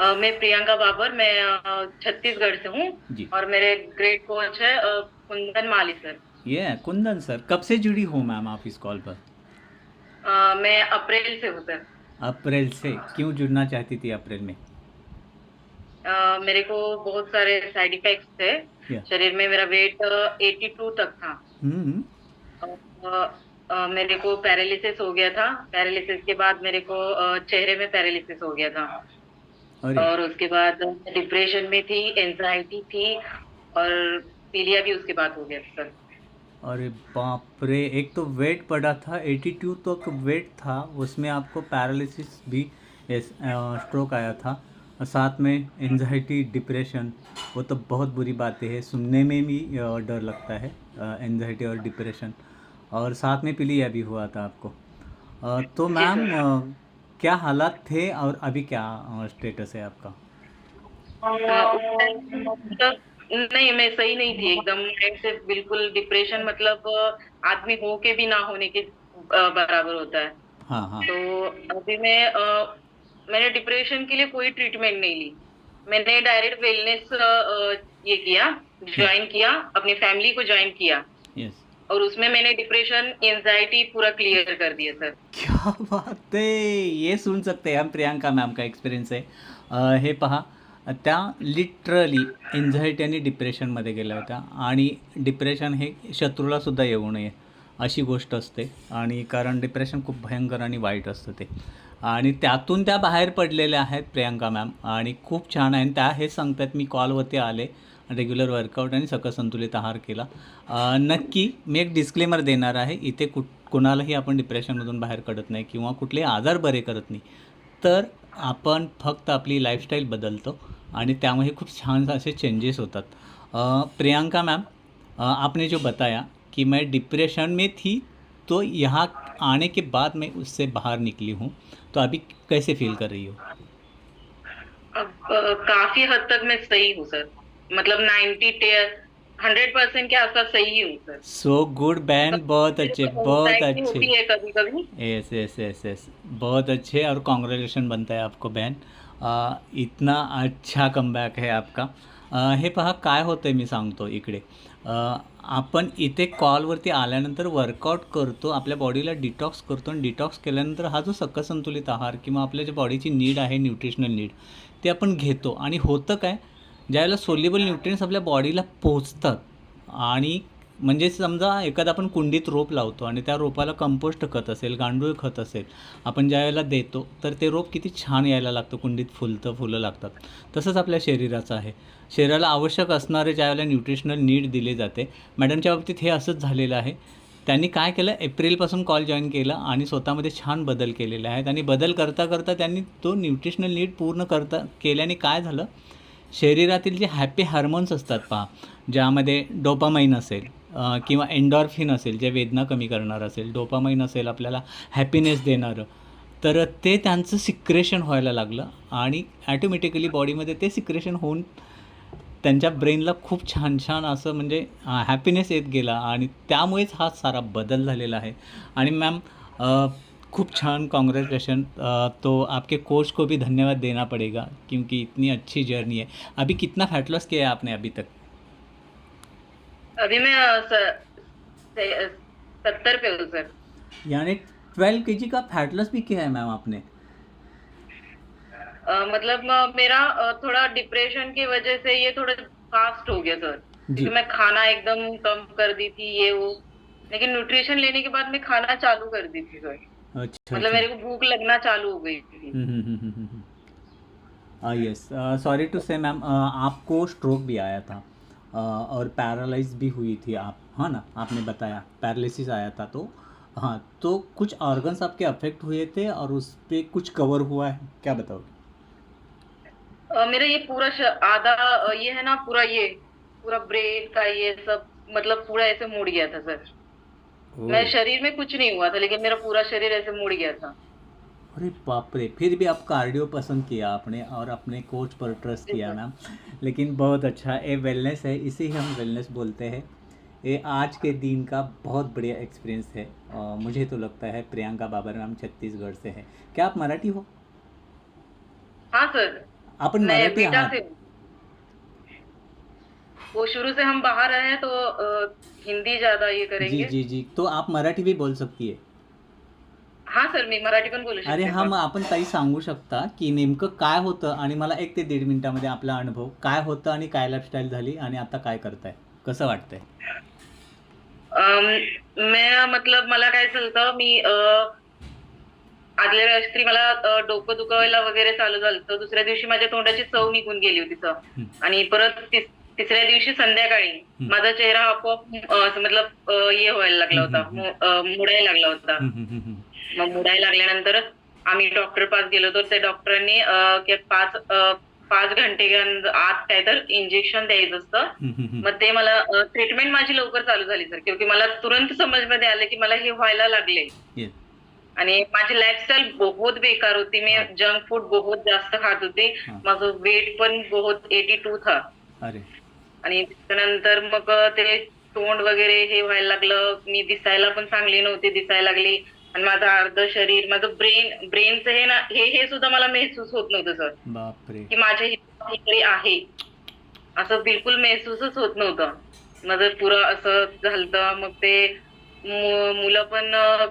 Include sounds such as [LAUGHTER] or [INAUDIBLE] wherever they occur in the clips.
मैं प्रियंका बाबर मैं छत्तीसगढ़ से हूँ और मेरे ग्रेट कोच है कुंदन माली सर। ये yeah, कुंदन सर कब से जुड़ी हो मैम आप इस कॉल पर? अ, मैं अप्रैल से हूँ सर। अप्रैल से क्यों जुड़ना चाहती थी अप्रैल में? अ, मेरे को बहुत सारे साइड इफेक्ट्स थे। Yeah. शरीर में मेरा वेट एटी टू तक था। हम्म अ, अ, मेरे को पैरालिसिस हो गया था। पैरालिसिस के बाद मेरे को चेहरे में पैरालिसिस हो गया था। और उसके बाद डिप्रेशन में थी एंजाइटी थी और पीलिया भी उसके बाद हो गया सर अरे बाप रे एक तो वेट पड़ा था 82 तक वेट था उसमें आपको पैरालिसिस भी स्ट्रोक आया था। और साथ में एनजाइटी डिप्रेशन वो तो बहुत बुरी बातें है सुनने में भी डर लगता है एनजाइटी और डिप्रेशन और साथ में पीलिया भी हुआ था आपको। तो मैम क्या हालात थे और अभी क्या स्टेटस है आपका? मतलब नहीं मैं सही नहीं थी एकदम। माइंड से बिल्कुल डिप्रेशन मतलब आदमी हो के भी ना होने के बराबर होता है। हाँ हाँ। तो अभी मैं अ, मैंने डिप्रेशन के लिए कोई ट्रीटमेंट नहीं ली। मैंने डायरेक्ट वेलनेस ये किया ज्वाइन किया अपनी फैमिली को ज्वाइन किया। यस और उसमें मैंने डिप्रेशन एंजाइटी पूरा क्लियर कर दिया सर क्या बात है? ये सुन सकते हम प्रियांका मॅम का एक्सपिरियन्स आहे अ, हे पहा त्या लिटरली एन्झायटी आणि डिप्रेशनमध्ये गेल्या होत्या. आणि डिप्रेशन हे शत्रूलासुद्धा येऊ नये अशी गोष्ट असते. आणि कारण डिप्रेशन खूप भयंकर आणि वाईट असतं ते. आणि त्यातून त्या बाहेर पडलेल्या आहेत प्रियांका मॅम. आणि खूप छान आहे. आणि त्या हे सांगतात मी कॉलवरती आले. रेग्युलर वर्कआउट आणि सकस संतुलित आहार केला. नक्की मी एक डिस्क्लेमर देणार आहे इथे कुठ कोणालाही आपण डिप्रेशनमधून बाहेर काढत नाही किंवा कुठलेही आजार बरे करत नाही. तर आपण फक्त आपली लाईफस्टाईल बदलतो आणि त्यामुळे खूप छान असे चेंजेस होतात. प्रियांका मॅम मैम आपने जो बताया कि मैं डिप्रेशन में थी तो यहाँ आने के बाद मैं उससे बाहर निकली हूँ. तो अभी कैसे फील कर रही हो? अब काफी हद तक मैं सही हूँ सर। मतलब नाइन्टी हंड्रेड परसेंट के आसपास सही हूँ सर। सो गुड बहन बहुत अच्छे बहुत अच्छे। होती है कभी कभी यस यस यस यस बहुत अच्छे और कॉन्ग्रेचुलेशन बनता है आपको बहन इतना अच्छा कमबॅक आहे आपका। अ, हे पहा काय होतं मी सांगतो इकडे. आपण इथे कॉलवरती आल्यानंतर वर्कआउट करतो आपल्या बॉडीला डिटॉक्स करतो आणि डिटॉक्स केल्यानंतर हा जो सकसंतुलित आहार किंवा आपल्या ज्या बॉडीची नीड आहे न्यूट्रिशनल नीड ते आपण घेतो. आणि होतं काय? ज्यावेळेला सोल्युबल न्यूट्रियन्स आपल्या बॉडीला पोचतात आणि म्हणजे समजा एखादा आपण कुंडीत रोप लावतो आणि त्या रोपाला कंपोस्ट खत असेल गांडूळ खत असेल आपण ज्या वेळेला देतो तर ते रोप किती छान यायला लागतं कुंडीत फुलतं फुलं लागतात. तसंच आपल्या शरीराचं आहे. शरीराला आवश्यक असणारे ज्यावेळेला न्यूट्रिशनल नीड दिले जाते मॅडमच्या बाबतीत हे असंच झालेलं आहे. त्यांनी काय केलं? एप्रिलपासून कॉल जॉईन केला आणि स्वतःमध्ये छान बदल केलेले आहेत आणि बदल करता करता त्यांनी तो न्यूट्रिशनल नीड पूर्ण करता केल्याने काय झालं? शरीरातील जे हॅपी हार्मोन्स असतात पहा ज्यामध्ये डोपामाइन असेल किंवा एन्डॉर्फिन असेल जे वेदना कमी करणार असेल डोपामाइन असेल आपल्याला हॅपीनेस देणारं तर ते त्यांचं सिक्रेशन व्हायला लागलं आणि ॲटोमॅटिकली बॉडीमध्ये ते सिक्रेशन होऊन त्यांच्या ब्रेनला खूप छान छान असं म्हणजे हॅपीनेस येत गेला आणि त्यामुळेच हा सारा बदल झालेला आहे. आणि मॅम खूब छान कॉन्ग्रेचुलेशन तो आपके कोच को भी धन्यवाद देना पड़ेगा क्योंकि इतनी अच्छी जर्नी है। अभी कितना फैट लॉस किया है आपने अभी तक? अभी मैं सत्तर पे हूँ सर। यानी ट्वेल्व के का फैट लॉस भी किया है मैम आपने? अ, मतलब अ, मेरा अ, थोड़ा डिप्रेशन की वजह से ये थोड़ा फास्ट हो गया सर। जी। क्योंकि मैं खाना एकदम कम कर दी थी ये वो। लेकिन न्यूट्रिशन लेने के बाद मैं खाना चालू कर दी थी सर। अच्छा मतलब मेरे को भूख लगना चालू हो गई थी। Yes sorry to say ma'am आपको स्ट्रोक भी आया था। अ, और पैरालाइज भी हुई थी आप हाँ ना? आपने बताया पैरालिसिस आया था तो। हाँ तो कुछ ऑर्गन्स आपके अफेक्ट हुए थे और उस पर कुछ कवर हुआ है? क्या बताओगे? अ, मेरा ये पूरा आधा ये है ना पूरा ये पूरा ब्रेन का ये सब मतलब पूरा ऐसे मुड़ गया था सर मैं शरीर में कुछ नहीं हुआ था लेकिन मेरा पूरा शरीर ऐसे मुड़ गया था। अरे बाप रे फिर भी आप कार्डियो पसंद किया आपने और अपने कोच पर ट्रस्ट किया मैम [LAUGHS] लेकिन बहुत अच्छा ये वेलनेस है इसे ही हम वेलनेस बोलते हैं। ये आज के दिन का बहुत बढ़िया एक्सपीरियंस है और मुझे तो लगता है प्रियंका बाबर नाम छत्तीसगढ़ से है। क्या आप मराठी हो? हाँ सर। मैं मराठी हूँ। वो शुरू से हम बाहर रहे हैं तो हिंदी ज्यादा ये जी करेंगे। जी जी। तो आप मराठी भी बोल सकती आहे हाँ सर मी मराठी पण बोलू अरे शकते हा सर. मग आपण ताई सांगू शकता की नेमकं काय होतं आणि मला एक ते दीड मिनिटामध्ये आपला अनुभव काय होतं आणि काय लाईफस्टाईल झाली आणि आता काय करताय? कसं वाटतंय? मैं मतलब मला काय झालं मी अ, आदल्या रात्री मला अ, डोकं दुखायला वगैरे चालू झालं दुसऱ्या दिवशी माझ्या तोंडाची चव निघून गेली होती सर. हं. आणि परत तिस- तिसऱ्या दिवशी संध्याकाळी. माझा चेहरा आपोआप मतलब हे व्हायला लागला होता मुडायला लागला होता. मग मुडायला लागल्यानंतर आम्ही डॉक्टर पास गेलो तर त्या डॉक्टरांनी पाच पाच घंटे आत काय तर इंजेक्शन द्यायचं असतं. मग ते मला ट्रीटमेंट माझी लवकर चालू झाली सर क्योंकि मला तुरंत समजमध्ये आलं की मला हे व्हायला लागले. आणि माझी लाईफस्टाईल बहुत बेकार होती मी. जंक फूड बहुत जास्त खात होते. माझं वेट पण बहुत एटी टू था आणि त्यानंतर मग ते तोंड वगैरे हे व्हायला लागलं. मी दिसायला पण चांगली नव्हती दिसायला लागली. आणि माझं अर्ध शरीर माझं ब्रेन ब्रेनचं हे ना हे हे सुद्धा मला महसूस होत नव्हतं सर की माझ्या इकडे आहे. असं बिलकुल महसूसच होत नव्हतं. माझं पुरं असं झालं मग ते मुलं पण हा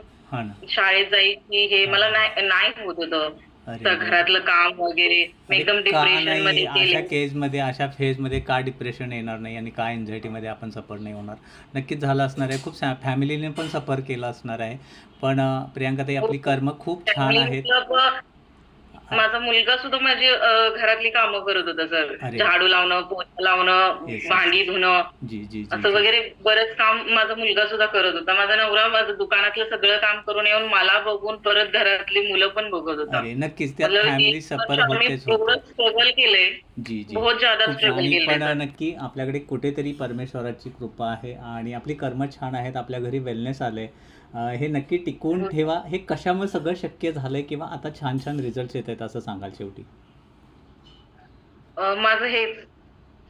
शाळेत जायची हे मला नाही होत होतं. घरातलं काम वगैरे एकदम डिप्रेशनमध्ये अशा गेले केजमध्ये अशा फेजमध्ये का डिप्रेशन येणार नाही आणि का एन्झायटीमध्ये आपण सफर नाही होणार? नक्कीच झालं असणार आहे. खूप फॅमिलीने पण सफर केलं असणार आहे. पण अं, प्रियांकाताई आपली कर्म खूप छान आहेत. माझा मुलगा सुद्धा माझी घरातली कामं करत होता सर. झाडू लावणं पोछा लावणं. भांडी धुणं. असं वगैरे बरंच काम माझा मुलगा सुद्धा करत होता. माझा नवरा माझं दुकानातलं सगळं काम करून येऊन मला बघून परत घरातली मुलं पण बघत होता. नक्कीच. स्ट्रगल केलंय. जी जी. बहुत ज्यादा स्ट्रगल केलंय. नक्की आपल्याकडे कुठेतरी परमेश्वराची कृपा आहे आणि आपली कर्म छान आहेत आपल्या घरी वेलनेस आले हे नक्की टिकवून हो. ठेवा. हे कशामुळे सगळं शक्य झालंय किंवा आता छान छान रिझल्ट येत आहेत? असं सांगाल शेवटी? माझं हेच.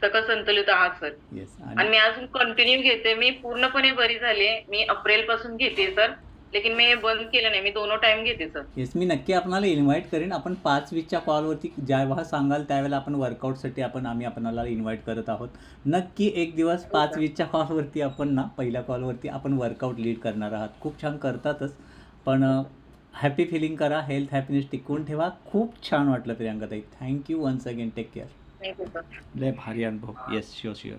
सगळं संतुलित आहात सर. येस आणि? आणि मी अजून कंटिन्यू घेते. मी पूर्णपणे बरी झाले मी अप्रिलपासून घेते सर. लेकिन मी बंद केलं नाही. मी दोन टाइम घेते सर. येस मी नक्की आपणाला इन्व्हाइट करेन. आपण पाच वीसच्या कॉलवरती जेव्हा सांगाल त्यावेळेला आपण वर्कआउटसाठी आपण आम्ही आपणाला इन्व्हाइट करत आहोत. नक्की एक दिवस पाच वीसच्या कॉलवरती आपण ना पहिल्या कॉलवरती आपण वर्कआउट लीड करणार आहात. खूप छान करतातच. पण हॅपी फिलिंग करा हेल्थ हॅपीनेस टिकवून ठेवा. खूप छान वाटलं प्रियांकाताई. Thank you once again. Take care. लय भारी अनुभव. Yes sure sure